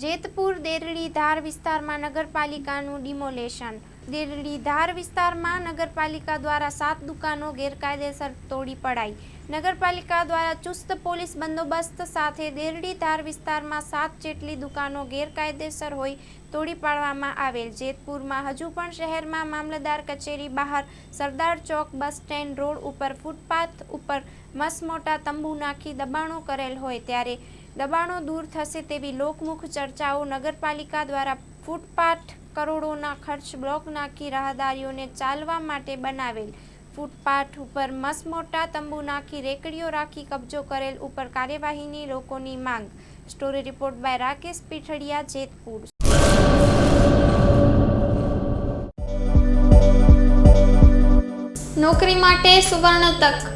જેતપુર દેરડી ધાર વિસ્તારમાં નગરપાલિકાનું ડિમોલેશન. દેરડી ધાર વિસ્તારમાં નગરપાલિકા દ્વારા સાત દુકાનો ગેરકાયદેસર તોડી પડાઈ. નગરપાલિકા દ્વારા ચુસ્ત પોલીસ બંદોબસ્ત સાથે દેરડી ધાર વિસ્તારમાં સાત જેટલી દુકાનો ગેરકાયદેસર હોય તોડી પાડવામાં આવેલ. જેતપુરમાં હજુ પણ શહેરમાં મામલતદાર કચેરી બહાર Sardar Chowk bus stand road ઉપર ફૂટપાથ ઉપર મસમોટા તંબુ નાખી દબાણો કરેલ હોય ત્યારે દબાણો દૂર થશે તેવી લોકમુખ ચર્ચાઓ નગરપાલિકા દ્વારા ફૂટપાથ કરોડોના ખર્ચ બ્લોક નાખી રાહદારીઓને ચાલવા માટે બનાવેલ ફૂટપાથ ઉપર મસમોટા તંબુ નાખી રેકડીઓ રાખી કબજો કરેલ ઉપર કાર્યવાહીની લોકોની માંગ. Story report by Rakesh Pithadiya, Jetpur. નોકરી માટે સુવર્ણ તક.